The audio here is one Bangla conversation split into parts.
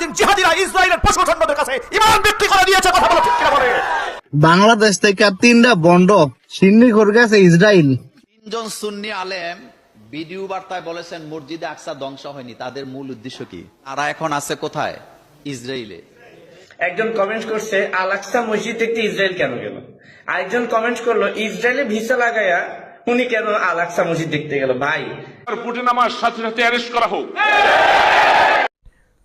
আলাউদ্দিন জিহাদিরা ইসরায়েলের পশু সৈন্যদের কাছে ইমান বিক্রি করে দিয়েছে কথা বলো ঠিক বলে? বাংলাদেশ থেকে তিনটা বন্ড সিন্নি করে গেছে ইসরায়েল। তিনজন সুন্নি আলেম ভিডিও বার্তায় বলেছেন মসজিদে আকসা ধ্বংস হয়নি। তাদের মূল উদ্দেশ্য কি? তারা এখন আছে কোথায়? ইসরায়েলে। একজন কমেন্ট করছে আলাক্সা মসজিদ দেখতে ইসরায়েল কেন গেল? আরেকজন কমেন্ট করল ইসরায়েলে ভিসা লাগাইয়া উনি কেন আলাক্সা মসজিদ দেখতে গেল? ভাই। পুটিন আমার সাথে সাথে অ্যারেস্ট করা হোক।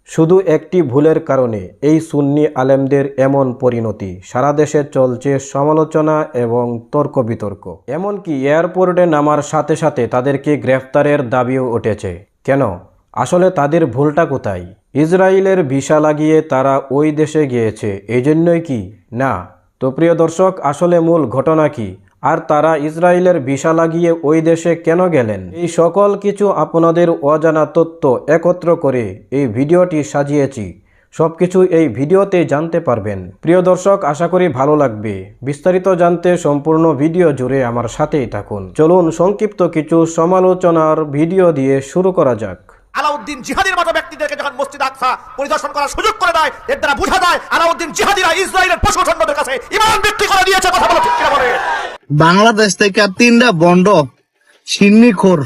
শুধু একটি ভুলের কারণে এই সুন্নি আলেমদের এমন পরিণতি সারা দেশে চলছে সমালোচনা এবং তর্ক বিতর্ক এমনকি এয়ারপোর্টে নামার সাথে সাথে তাদেরকে গ্রেফতারের দাবিও উঠেছে। কেন? আসলে তাদের ভুলটা কোথায়? ইসরায়েলের ভিসা লাগিয়ে তারা ওই দেশে গিয়েছে এই জন্যই কি? না। তো প্রিয় দর্শক, আসলে মূল ঘটনা কি? আর তারা ইসরায়েলের ভিসা লাগিয়ে ওই দেশে কেন গেলেন? এই সকল কিছু আপনাদের অজানা তথ্য একত্র করে এই ভিডিওটি সাজিয়েছি। সব কিছু এই ভিডিওতে জানতে পারবেন। প্রিয় দর্শক, আশা করি ভালো লাগবে। বিস্তারিত জানতে সম্পূর্ণ ভিডিও জুড়ে আমার সাথেই থাকুন। চলুন সংক্ষিপ্ত কিছু সমালোচনার ভিডিও দিয়ে শুরু করা যাক। আলাউদ্দিন জিহাদির মতো ব্যক্তিদেরকে যখন মসজিদ আকসা পরিদর্শন করার সুযোগ করে দেয় এর দ্বারা বোঝা যায় আলাউদ্দিন জিহাদিরা ইসরায়েলের পশু সৈন্যদের কাছে ইমান বিক্রি করে দিয়েছে কথা বলো ঠিক বলে। বাংলাদেশ থেকে তিনটা বন্ড সিন্নি খোর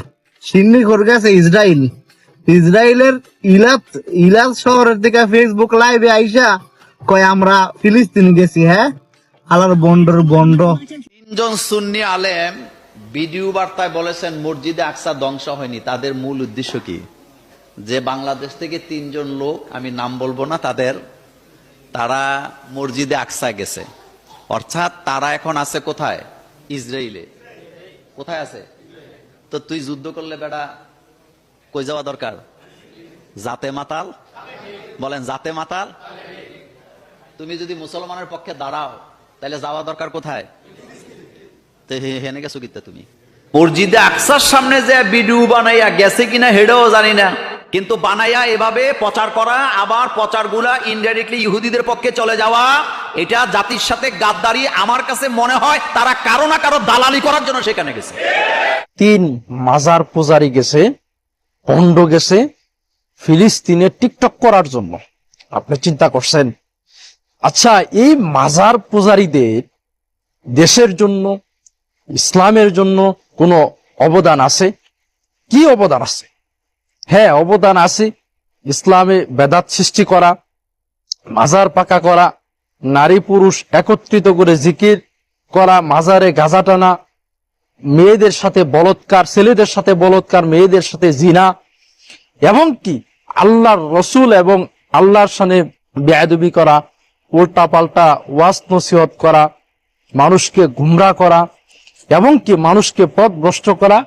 সিন্নি খোর গেছে ইসরায়েল। ইসরায়েলের ইলাত ইলাত শহরের থেকে ফেসবুক লাইভে আইসা কয় আমরা ফিলিস্তিন গেছি হ্যাঁ? আলার বন্ডর বন্ড। তিনজন সুন্নি আলেম ভিডিও বার্তায় বলেছেন মসজিদে আকসা ধ্বংস হয়নি তাদের মূল উদ্দেশ্য কি? যে বাংলাদেশ থেকে তিনজন লোক, আমি নাম বলব না তাদের, তারা মসজিদে আকসা গেছে। অর্থাৎ তারা এখন আছে কোথায়? ইসরায়েলে কোথায় আছে? তো তুই যুদ্ধ করলে বেটা কই যাওয়া দরকার? জাতে মাতাল? বলেন, জাতে মাতাল? তুমি যদি মুসলমানের পক্ষে দাঁড়াও, তাহলে যাওয়া দরকার কোথায়? তো হেনে গেছো কিতা তুমি? মসজিদে আকসার সামনে যে ভিডিও বানাইয়া গেছে কিনা, হেডেও জানি না। কিন্তু বানাইয়া এভাবে প্রচার করা, আবার প্রচারগুলা ইনডাইরেক্টলি ইহুদিদের পক্ষে চলে যাওয়া, এটা জাতির সাথে গাদ্দারি আমার কাছে মনে হয় তারা কারও না কারও দালালি করার জন্য সেখানে গেছে। তিন মাজার পূজারি গেছে, পণ্ড গেছে, ফিলিস্তিনে টিকটক করার জন্য। আপনি চিন্তা করছেন আচ্ছা এই মাজার পূজারীদের দেশের জন্য, ইসলামের জন্য কোনো অবদান আছে? কি অবদান আছে? হ্যাঁ অবদান আছে। ইসলামে বেদাত সৃষ্টি করা, মাজার পাকা করা, নারী পুরুষ একত্রিত করে জিকির করা, মাজারে গাঁজা টানা, মেয়েদের সাথে বলৎকার, ছেলেদের সাথে বলৎকার, মেয়েদের সাথে জিনা এবং কি আল্লাহর রসুল এবং আল্লাহর সামনে বেয়াদবি করা উল্টা পাল্টা ওয়াস নসিহত করা, মানুষকে গুমরা করা এবং কি মানুষকে পথ ভ্রষ্ট করা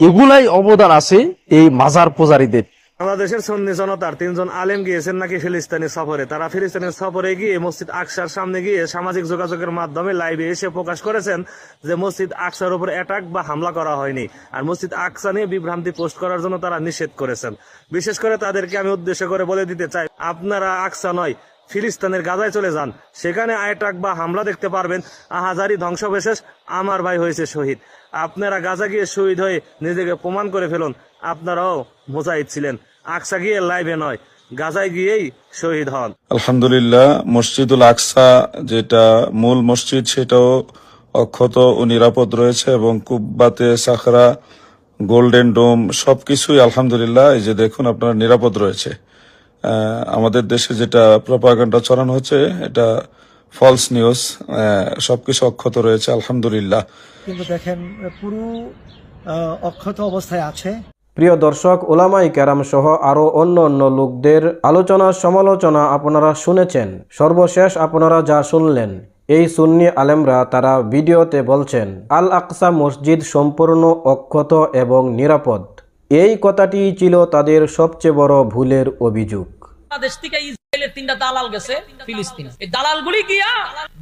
এগুলাই অবদান আছে এই মাজার পূজারীদের। বাংলাদেশের সন্নি জনতার তিনজন আলেম গিয়েছেন নাকি ফিলিস্তিনি সফরে। তারা ফিলিস্তিনের সফরে গিয়ে মসজিদ আকসার সামনে গিয়ে সামাজিক যোগাযোগের মাধ্যমে লাইভে এসে প্রকাশ করেছেন যে মসজিদ আকসার উপর অ্যাটাক বা হামলা করা হয়নি। আর মসজিদ আকসা নিয়ে বিভ্রান্তি পোস্ট করার জন্য তারা নিষেধ করেছেন। বিশেষ করে তাদেরকে আমি উদ্দেশ্য করে বলে দিতে চাই, আপনারা আকসা নয় ফিলিস্তিনের গাজায় চলে যান। সেখানে আয়টাক বা হামলা দেখতে পারবেন। আহাজারি ধ্বংসবিশেষ আমার ভাই হয়েছে শহীদ। আপনারা গাজা গিয়ে শহীদ হয়ে নিজেকে প্রমাণ করে ফেলুন। আপনারাও মুজাহিদ ছিলেন। আকসা গিয়ে লাইভে নয়, গাজায় গিয়েই শহীদ হন। আলহামদুলিল্লাহ, মসজিদুল আকসা যেটা মূল মসজিদ, সেটাও অক্ষত ও নিরাপদ রয়েছে এবং কুব্বাতে সাখরা, গোল্ডেন ডোম সবকিছুই আলহামদুলিল্লাহ, এই যে দেখুন আপনার নিরাপদ রয়েছে। আমাদের দেশে যেটা প্রপাগান্ডা ছড়ানো হচ্ছে এটা ফলস নিউজ সবকিছু অক্ষত রয়েছে আলহামদুলিল্লাহ। কিন্তু দেখেন পুরো অক্ষত অবস্থায় আছে। প্রিয় দর্শক ওলামাই ক্যারাম সহ আরও অন্য অন্য লোকদের আলোচনা সমালোচনা আপনারা শুনেছেন। সর্বশেষ আপনারা যা শুনলেন এই সুন্নি আলেমরা তারা ভিডিওতে বলছেন আল আকসা মসজিদ সম্পূর্ণ অক্ষত এবং নিরাপদ। এই কথাটি ছিল তাদের সবচেয়ে বড় ভুলের অভিযোগ। থেকে তিনটা দালাল গেছে, ফিলিস্তিন। এই দালালগুলি গিয়া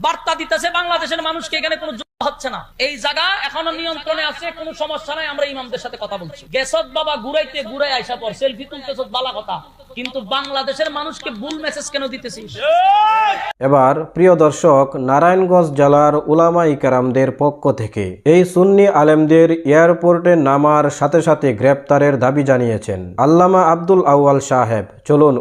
বার্তা দিতেছে বাংলাদেশের মানুষকে এখানে কোনো হচ্ছে না। এই জায়গা এখনও নিয়ন্ত্রণে আছে, কোনো সমস্যা নাই, আমরা ইমামদের সাথে কথা বলছি। গেসত বাবা ঘুরাইতে ঘুরাই আইসা পর, সেলফি তুলতেছ বালা কথা। কিন্তু বাংলাদেশের মানুষকে ভুল মেসেজ কেন দিতেছিস? এবার প্রিয় দর্শক, নারায়ণগঞ্জ জেলার উলামা ইকারামদের পক্ষ থেকে এই সুন্নি আলেমদের এয়ারপোর্টে নামার সাথে সাথে গ্রেপ্তারের দাবি জানিয়েছেন আল্লামা আব্দুল আউয়াল সাহেব। চলুন